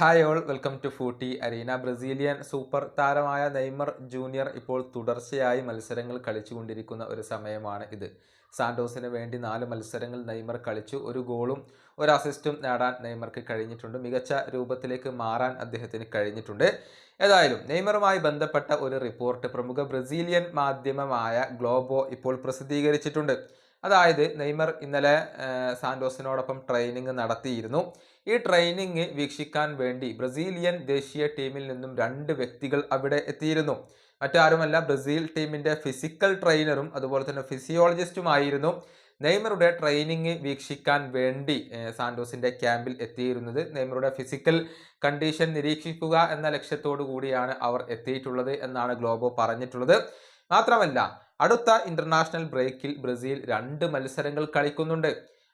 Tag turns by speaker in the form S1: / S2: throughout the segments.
S1: Hi all welcome to footy arena Brazilian super താരമായ Neymar junior ഇപ്പോൾ തുടർച്ചയായി മത്സരങ്ങൾ കളിച്ചുകൊണ്ടിരിക്കുന്ന ഒരു സമയമാണ് ഇത്. സാന്റോസിന് വേണ്ടി നാല് മത്സരങ്ങൾ നെയ്മർ കളിച്ചു. ഒരു ഗോളും ഒരു അസിസ്റ്റും നേടാൻ നെയ്മർക്ക് കഴിഞ്ഞിട്ടുണ്ട്. മികച്ച രൂപത്തിലേക്ക് മാറാൻ അദ്ദേഹത്തിന് കഴിഞ്ഞിട്ടുണ്ട്. ഏതായാലും നെയ്മറുമായി ബന്ധപ്പെട്ട ഒരു റിപ്പോർട്ട് പ്രമുഖ ബ്രസീലിയൻ മാധ്യമമായ ഗ്ലോബോ ഇപ്പോൾ പ്രസിദ്ധീകരിച്ചിട്ടുണ്ട്. അതായത് നെയ്മർ ഇന്നലെ സാന്റോസിനോടൊപ്പം ട്രെയിനിങ് നടത്തിയിരുന്നു. ഈ ട്രെയിനിങ് വീക്ഷിക്കാൻ വേണ്ടി ബ്രസീലിയൻ ദേശീയ ടീമിൽ നിന്നും രണ്ട് വ്യക്തികൾ അവിടെ എത്തിയിരുന്നു. മറ്റാരുമല്ല ബ്രസീൽ ടീമിന്റെ ഫിസിക്കൽ ട്രെയിനറും അതുപോലെ തന്നെ ഫിസിയോളജിസ്റ്റുമായിരുന്നു നെയ്മറുടെ ട്രെയിനിങ് വീക്ഷിക്കാൻ വേണ്ടി സാന്റോസിന്റെ ക്യാമ്പിൽ എത്തിയിരുന്നത്. നെയ്മറുടെ ഫിസിക്കൽ കണ്ടീഷൻ നിരീക്ഷിക്കുക എന്ന ലക്ഷ്യത്തോടു കൂടിയാണ് അവർ എത്തിയിട്ടുള്ളത് എന്നാണ് ഗ്ലോബോ പറഞ്ഞിട്ടുള്ളത്. മാത്രമല്ല അടുത്ത ഇന്റർനാഷണൽ ബ്രേക്കിൽ ബ്രസീൽ രണ്ട് മത്സരങ്ങൾ കളിക്കുന്നുണ്ട്.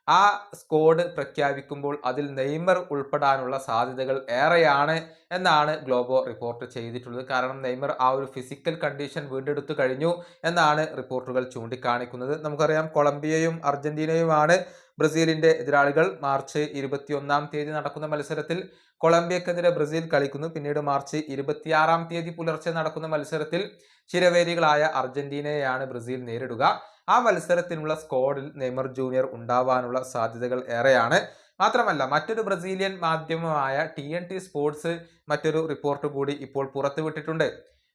S1: ആ സ്കോഡ് പ്രഖ്യാപിക്കുമ്പോൾ അതിൽ നെയ്മർ ഉൾപ്പെടാനുള്ള സാധ്യതകൾ ഏറെയാണ് എന്നാണ് ഗ്ലോബോ റിപ്പോർട്ട് ചെയ്തിട്ടുള്ളത്. കാരണം നെയ്മർ ആ ഒരു ഫിസിക്കൽ കണ്ടീഷൻ വീണ്ടെടുത്തു കഴിഞ്ഞു എന്നാണ് റിപ്പോർട്ടുകൾ ചൂണ്ടിക്കാണിക്കുന്നത്. നമുക്കറിയാം കൊളംബിയയും അർജന്റീനയുമാണ് ബ്രസീലിന്റെ എതിരാളികൾ മാർച്ച് ഇരുപത്തിയൊന്നാം തീയതി നടക്കുന്ന മത്സരത്തിൽ കൊളംബിയക്കെതിരെ ബ്രസീൽ കളിക്കുന്നു. പിന്നീട് മാർച്ച് ഇരുപത്തിയാറാം തീയതി പുലർച്ചെ നടക്കുന്ന മത്സരത്തിൽ ചിരവേരികളായ അർജന്റീനയെയാണ് ബ്രസീൽ നേരിടുക. ആ മത്സരത്തിനുള്ള സ്ക്വാഡിൽ നെയ്മർ ജൂനിയർ ഉണ്ടാവാനുള്ള സാധ്യതകൾ ഏറെയാണ്. മാത്രമല്ല മറ്റൊരു ബ്രസീലിയൻ മാധ്യമമായ ടി എൻ ടി സ്പോർട്സ് മറ്റൊരു റിപ്പോർട്ട് കൂടി ഇപ്പോൾ പുറത്തുവിട്ടിട്ടുണ്ട്.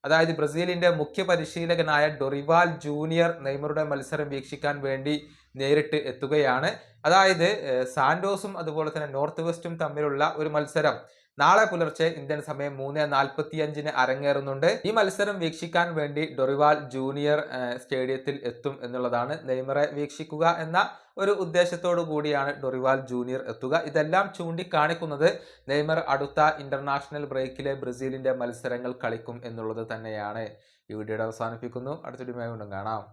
S1: അതായത് ബ്രസീലിന്റെ മുഖ്യ പരിശീലകനായ ഡൊറിവാൽ ജൂനിയർ നെയ്മറുടെ മത്സരം വീക്ഷിക്കാൻ വേണ്ടി നേരിട്ട് എത്തുകയാണ്. അതായത് സാൻഡോസും അതുപോലെ തന്നെ നോർത്ത് വെസ്റ്റും തമ്മിലുള്ള ഒരു മത്സരം നാളെ പുലർച്ചെ ഇന്ത്യൻ സമയം മൂന്ന് നാൽപ്പത്തി അഞ്ചിന് അരങ്ങേറുന്നുണ്ട്. ഈ മത്സരം വീക്ഷിക്കാൻ വേണ്ടി ഡൊറിവാൾ ജൂനിയർ സ്റ്റേഡിയത്തിൽ എത്തും എന്നുള്ളതാണ് നെയ്മറെ വീക്ഷിക്കുക എന്ന ഒരു ഉദ്ദേശത്തോടു കൂടിയാണ് ഡൊറിവാൾ ജൂനിയർ എത്തുക. ഇതെല്ലാം ചൂണ്ടിക്കാണിക്കുന്നത് നെയ്മർ അടുത്ത ഇന്റർനാഷണൽ ബ്രേക്കിലെ ബ്രസീലിന്റെ മത്സരങ്ങൾ കളിക്കും എന്നുള്ളത് തന്നെയാണ്. ഈ വീഡിയോയുടെ അവസാനിപ്പിക്കുന്നു. അടുത്തൊരു കാണാം.